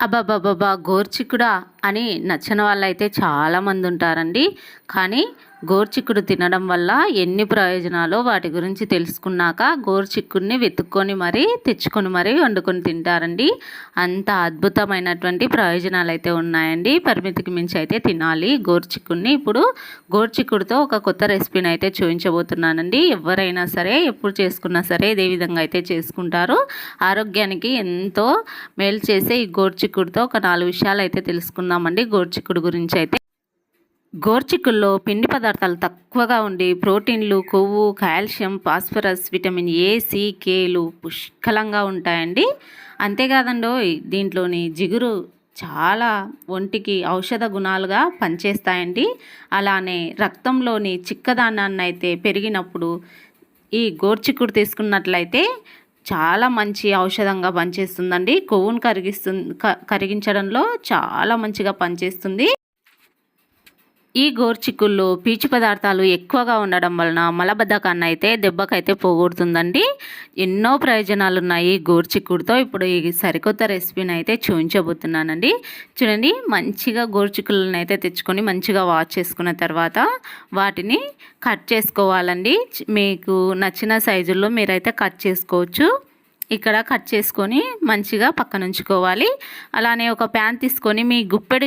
అబ్బబ్బబ్బబ్బా గోర్చికుడా అని నచ్చిన వాళ్ళైతే చాలామంది ఉంటారండి. కానీ గోర్చిక్కుడు తినడం వల్ల ఎన్ని ప్రయోజనాలు వాటి గురించి తెలుసుకున్నాక గోర్చిక్కుడిని వెతుక్కొని మరీ తెచ్చుకొని మరీ వండుకొని తింటారండి. అంత అద్భుతమైనటువంటి ప్రయోజనాలు అయితే ఉన్నాయండి. పరిమితికి మించి అయితే తినాలి గోర్చిక్కుడిని. ఇప్పుడు గోర్చిక్కుడితో ఒక కొత్త రెసిపీని అయితే చూపించబోతున్నానండి. ఎవరైనా సరే ఎప్పుడు చేసుకున్నా సరే ఇదే విధంగా అయితే చేసుకుంటారు. ఆరోగ్యానికి ఎంతో మేలు చేసే ఈ గోర్చిక్కుడితో ఒక నాలుగు విషయాలు అయితే తెలుసుకుందామండి గోర్చిక్కుడు గురించి అయితే గోర్చిక్కుల్లో పిండి పదార్థాలు తక్కువగా ఉండి ప్రోటీన్లు కొవ్వు calcium phosphorus vitamin A C కేలు పుష్కలంగా ఉంటాయండి. అంతేకాదండి దీంట్లోని జిగురు చాలా ఒంటికి ఔషధ గుణాలుగా పనిచేస్తాయండి. అలానే రక్తంలోని చిక్కదానాన్ని అయితే పెరిగినప్పుడు ఈ గోర్చిక్కుడు తీసుకున్నట్లయితే చాలా మంచి ఔషధంగా పనిచేస్తుందండి. కొవ్వును కరిగిస్తుంది కరిగించడంలో చాలా మంచిగా పనిచేస్తుంది. ఈ గోర్చిక్కుల్లో పీచు పదార్థాలు ఎక్కువగా ఉండడం వలన మలబద్ధకాన్ని అయితే దెబ్బకైతే పోగొడుతుందండి. ఎన్నో ప్రయోజనాలు ఉన్నాయి గోర్చిక్కుడుతో ఇప్పుడు ఈ సరికొత్త రెసిపీని అయితే చూపించబోతున్నానండి చూడండి మంచిగా గోర్చిక్కులను అయితే తెచ్చుకొని మంచిగా వాష్ చేసుకున్న తర్వాత వాటిని కట్ చేసుకోవాలండి. మీకు నచ్చిన సైజుల్లో మీరైతే కట్ చేసుకోవచ్చు. ఇక్కడ కట్ చేసుకొని మంచిగా పక్కన ఉంచుకోవాలి. అలానే ఒక ప్యాన్ తీసుకొని మీ గుప్పెడు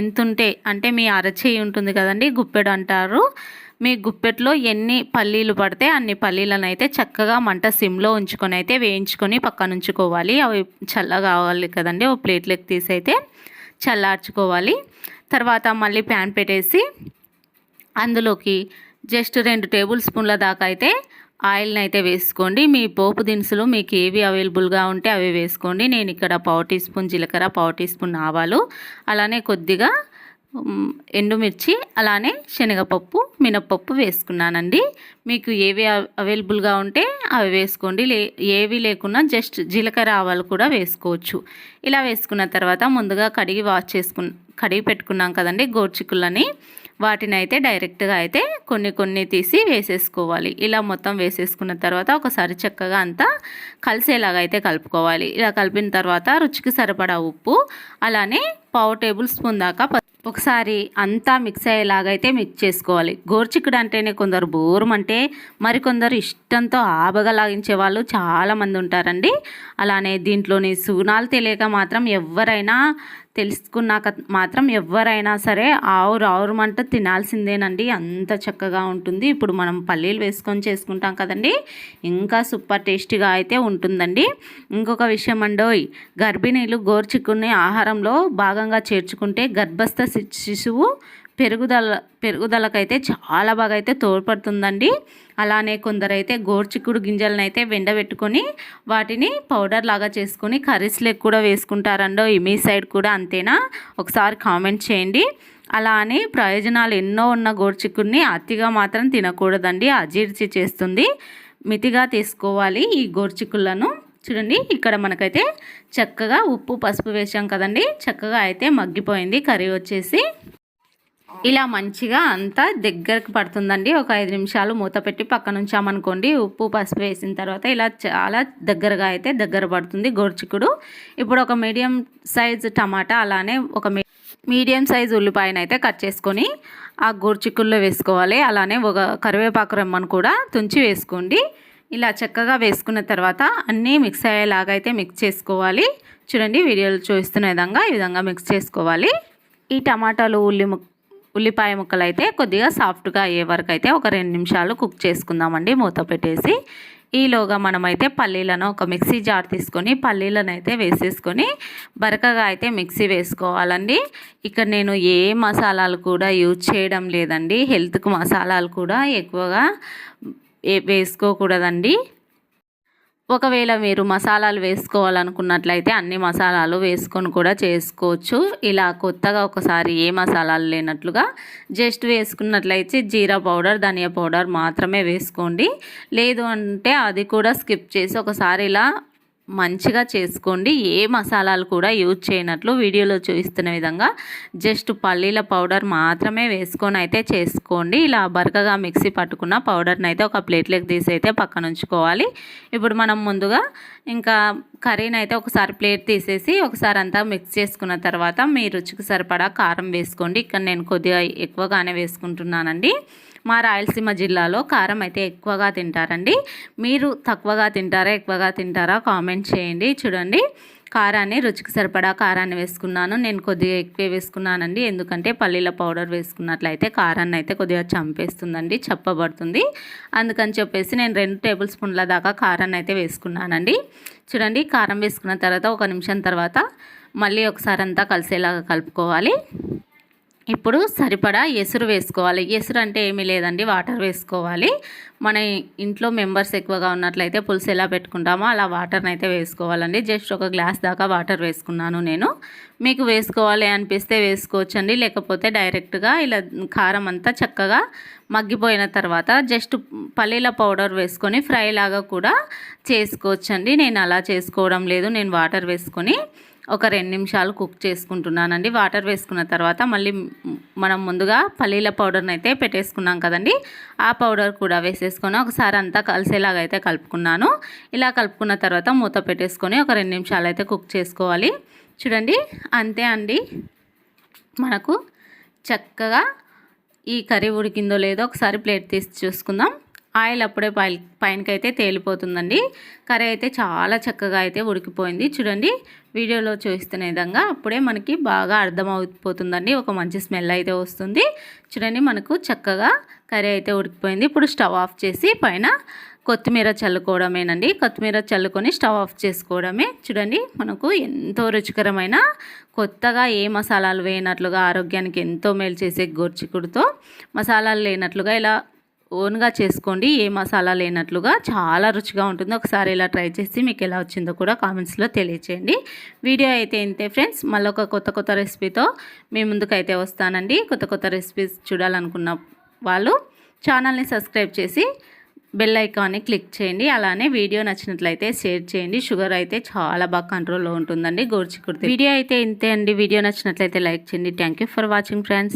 ఎంతుంటే అంటే మీ అరచేయి ఉంటుంది కదండి గుప్పెడు అంటారు. మీ గుప్పెట్లో ఎన్ని పల్లీలు పడితే అన్ని పల్లీలను అయితే చక్కగా మంట సిమ్లో ఉంచుకొని అయితే వేయించుకొని పక్కన ఉంచుకోవాలి. అవి చల్లగా కావాలి కదండి ఓ ప్లేట్లోకి తీసి అయితే చల్లార్చుకోవాలి. తర్వాత మళ్ళీ ప్యాన్ పెట్టేసి అందులోకి జస్ట్ రెండు టేబుల్ స్పూన్ల దాకా అయితే ఆయిల్ని అయితే వేసుకోండి. మీ పోపు దినుసులు మీకు ఏవి అవైలబుల్గా ఉంటే అవి వేసుకోండి. నేను ఇక్కడ పావు టీ స్పూన్ జీలకర్ర పావు టీ స్పూన్ ఆవాలు అలానే కొద్దిగా ఎండుమిర్చి అలానే శనగపప్పు మినప్పప్పు వేసుకున్నానండి. మీకు ఏవి అవైలబుల్గా ఉంటే అవి వేసుకోండి. లే ఏవి లేకున్నా జస్ట్ జీలకర్ర ఆవాలు కూడా వేసుకోవచ్చు. ఇలా వేసుకున్న తర్వాత ముందుగా కడిగి వాష్ చేసుకు కడిగి పెట్టుకున్నాం కదండి గోర్చికులని. వాటిని అయితే డైరెక్ట్గా అయితే కొన్ని కొన్ని తీసి వేసేసుకోవాలి. ఇలా మొత్తం వేసేసుకున్న తర్వాత ఒకసారి చక్కగా అంతా కలిసేలాగా అయితే కలుపుకోవాలి. ఇలా కలిపిన తర్వాత రుచికి సరిపడా ఉప్పు అలానే పావు టేబుల్ స్పూన్ దాకా ఒకసారి అంతా మిక్స్ అయ్యేలాగైతే మిక్స్ చేసుకోవాలి. గోర్చికుడు అంటేనే కొందరు బోరం అంటే మరికొందరు ఇష్టంతో ఆబగలాగించే వాళ్ళు చాలామంది ఉంటారండి. అలానే దీంట్లోని సుగుణాలు తెలియక మాత్రం ఎవరైనా తెలుసుకున్నాక మాత్రం ఎవరైనా సరే ఆవురు ఆవురమంట తినాల్సిందేనండి. అంత చక్కగా ఉంటుంది. ఇప్పుడు మనం పల్లీలు వేసుకొని చేసుకుంటాం కదండి. ఇంకా సూపర్ టేస్టీగా అయితే ఉంటుందండి. ఇంకొక విషయం అండోయ్ గర్భిణీలు గోర్చిక్కుని ఆహారంలో భాగంగా చేర్చుకుంటే గర్భస్థ శిశువు పెరుగుదల పెరుగుదలకైతే చాలా బాగా అయితే తోడ్పడుతుందండి. అలానే కొందరైతే గోర్చిక్కుడు గింజలను అయితే వెండబెట్టుకొని వాటిని పౌడర్ లాగా చేసుకొని కర్రీస్లోకి కూడా వేసుకుంటారండో మీ సైడ్ కూడా అంతేనా? ఒకసారి కామెంట్ చేయండి. అలా అని ప్రయోజనాలు ఎన్నో ఉన్న గోర్చిక్కుడిని అతిగా మాత్రం తినకూడదండి. అజీర్తి చేస్తుంది. మితిగా తీసుకోవాలి ఈ గోర్చిక్కులను చూడండి ఇక్కడ మనకైతే చక్కగా ఉప్పు పసుపు వేసాం కదండి. చక్కగా అయితే మగ్గిపోయింది. కర్రీ వచ్చేసి ఇలా మంచిగా అంతా దగ్గరకు పడుతుందండి. ఒక ఐదు నిమిషాలు మూత పెట్టి పక్కన ఉంచామనుకోండి ఉప్పు పసుపు వేసిన తర్వాత ఇలా చాలా దగ్గరగా అయితే దగ్గర పడుతుంది గోర్చికుడు ఇప్పుడు ఒక మీడియం సైజ్ టమాటా అలానే ఒక మీడియం సైజ్ ఉల్లిపాయను అయితే కట్ చేసుకొని ఆ గోర్చిక్కుల్లో వేసుకోవాలి. అలానే ఒక కరివేపాకు రెమ్మను కూడా తుంచి వేసుకోండి. ఇలా చక్కగా వేసుకున్న తర్వాత అన్నీ మిక్స్ అయ్యేలాగా అయితే మిక్స్ చేసుకోవాలి. చూడండి వీడియోలు చూస్తున్న విధంగా ఈ విధంగా మిక్స్ చేసుకోవాలి. ఈ టమాటాలు ఉల్లి ఉల్లిపాయ ముక్కలు అయితే కొద్దిగా సాఫ్ట్గా అయ్యే వరకు అయితే ఒక రెండు నిమిషాలు కుక్ చేసుకుందామండి మూత పెట్టేసి. ఈలోగా మనమైతే పల్లీలను ఒక మిక్సీ జార్ తీసుకొని పల్లీలను అయితే వేసేసుకొని బరకగా అయితే మిక్సీ వేసుకోవాలండి. ఇక్కడ నేను ఏ మసాలాలు కూడా యూజ్ చేయడం లేదండి. హెల్త్కు మసాలాలు కూడా ఎక్కువగా వేసుకోకూడదండి. ఒకవేళ మీరు మసాలాలు వేసుకోవాలనుకున్నట్లయితే అన్ని మసాలాలు వేసుకొని కూడా చేసుకోవచ్చు. ఇలా కొత్తగా ఒకసారి ఏ మసాలాలు లేనట్లుగా జస్ట్ వేసుకున్నట్లయితే జీరా పౌడర్ ధనియా పౌడర్ మాత్రమే వేసుకోండి. లేదు అంటే అది కూడా స్కిప్ చేసి ఒకసారి ఇలా మంచిగా చేసుకోండి. ఏ మసాలాలు కూడా యూజ్ చేయనట్లు వీడియోలో చూపిస్తున్న విధంగా జస్ట్ పల్లీల పౌడర్ మాత్రమే వేసుకొని అయితే చేసుకోండి. ఇలా బరకగా మిక్సీ పట్టుకున్న పౌడర్ని అయితే ఒక ప్లేట్లోకి తీసి అయితే పక్కన ఉంచుకోవాలి ఇప్పుడు మనం ముందుగా ఇంకా కర్రీని అయితే ఒకసారి ప్లేట్ తీసేసి ఒకసారి అంతా మిక్స్ చేసుకున్న తర్వాత మీ రుచికి సరిపడా కారం వేసుకోండి. ఇక్కడ నేను కొద్దిగా ఎక్కువగానే వేసుకుంటున్నానండి. మా రాయలసీమ జిల్లాలో కారం అయితే ఎక్కువగా తింటారండి. మీరు తక్కువగా తింటారా ఎక్కువగా తింటారా కామెంట్ చేయండి. చూడండి. కారాన్ని రుచికి సరిపడా కారాన్ని వేసుకున్నాను. నేను కొద్దిగా ఎక్కువ వేసుకున్నానండి. ఎందుకంటే పల్లీల పౌడర్ వేసుకున్నట్లయితే కారాన్ని అయితే కొద్దిగా చంపేస్తుందండి చెప్పబడుతుంది. అందుకని చెప్పేసి నేను రెండు టేబుల్ స్పూన్ల దాకా కారాన్ని అయితే వేసుకున్నానండి. చూడండి కారం వేసుకున్న తర్వాత ఒక నిమిషం తర్వాత మళ్ళీ ఒకసారి అంతా కలిసేలాగా కలుపుకోవాలి. ఇప్పుడు సరిపడా ఎసురు వేసుకోవాలి. ఎసురు అంటే ఏమీ లేదండి వాటర్ వేసుకోవాలి. మన ఇంట్లో మెంబర్స్ ఎక్కువగా ఉన్నట్లయితే పులుసు ఎలా పెట్టుకుంటామో అలా వాటర్ని అయితే వేసుకోవాలండి. జస్ట్ ఒక గ్లాస్ దాకా వాటర్ వేసుకున్నాను నేను. మీకు వేసుకోవాలి అనిపిస్తే వేసుకోవచ్చండి లేకపోతే డైరెక్ట్గా ఇలా కారం అంతా చక్కగా మగ్గిపోయిన తర్వాత జస్ట్ పల్లీల పౌడర్ వేసుకొని ఫ్రై లాగా కూడా చేసుకోవచ్చండి. నేను అలా చేసుకోవడం లేదు నేను వాటర్ వేసుకొని ఒక రెండు నిమిషాలు కుక్ చేసుకుంటున్నానండి. వాటర్ వేసుకున్న తర్వాత మళ్ళీ మనం ముందుగా పల్లీల పౌడర్ని అయితే పెట్టేసుకున్నాం కదండి. ఆ పౌడర్ కూడా వేసేసుకొని ఒకసారి అంతా కలిసేలాగా అయితే కలుపుకున్నాను. ఇలా కలుపుకున్న తర్వాత మూత పెట్టేసుకొని ఒక రెండు నిమిషాలు అయితే కుక్ చేసుకోవాలి. చూడండి అంతే అండి. మనకు చక్కగా ఈ కర్రీ ఉడికిందో లేదో ఒకసారి ప్లేట్ తీసి చూసుకుందాం. ఆయిల్ అప్పుడే పై పైనకైతే తేలిపోతుందండి. కర్రీ అయితే చాలా చక్కగా అయితే ఉడికిపోయింది. చూడండి వీడియోలో చూస్తున్న విధంగా అప్పుడే మనకి బాగా అర్థమైపోతుందండి ఒక మంచి స్మెల్ అయితే వస్తుంది. చూడండి మనకు చక్కగా కర్రీ అయితే ఉడికిపోయింది. ఇప్పుడు స్టవ్ ఆఫ్ చేసి పైన కొత్తిమీర చల్లుకోవడమేనండి. కొత్తిమీర చల్లుకొని స్టవ్ ఆఫ్ చేసుకోవడమే. చూడండి మనకు ఎంతో రుచికరమైన కొత్తగా ఏ మసాలాలు వేయనట్లుగా ఆరోగ్యానికి ఎంతో మేలు చేసే గోర్చికుడుతో మసాలాలు లేనట్లుగా ఇలా ఓన్గా చేసుకోండి ఏ మసాలా లేనట్లుగా చాలా రుచిగా ఉంటుంది. ఒకసారి ఇలా ట్రై చేసి మీకు ఎలా వచ్చిందో కూడా కామెంట్స్లో తెలియచేయండి. వీడియో అయితే ఇంతే ఫ్రెండ్స్. మళ్ళీ ఒక కొత్త కొత్త రెసిపీతో మీ ముందుకైతే అయితే వస్తానండి. కొత్త కొత్త రెసిపీస్ చూడాలనుకున్న వాళ్ళు ఛానల్ని సబ్స్క్రైబ్ చేసి బెల్ ఐకాన్ని క్లిక్ చేయండి. అలానే వీడియో నచ్చినట్లయితే షేర్ చేయండి. షుగర్ అయితే చాలా బాగా కంట్రోల్లో ఉంటుందండి. గోర్చికుడితే వీడియో అయితే ఇంతే అండి. వీడియో నచ్చినట్లయితే లైక్ చేయండి. Thank for watching friends.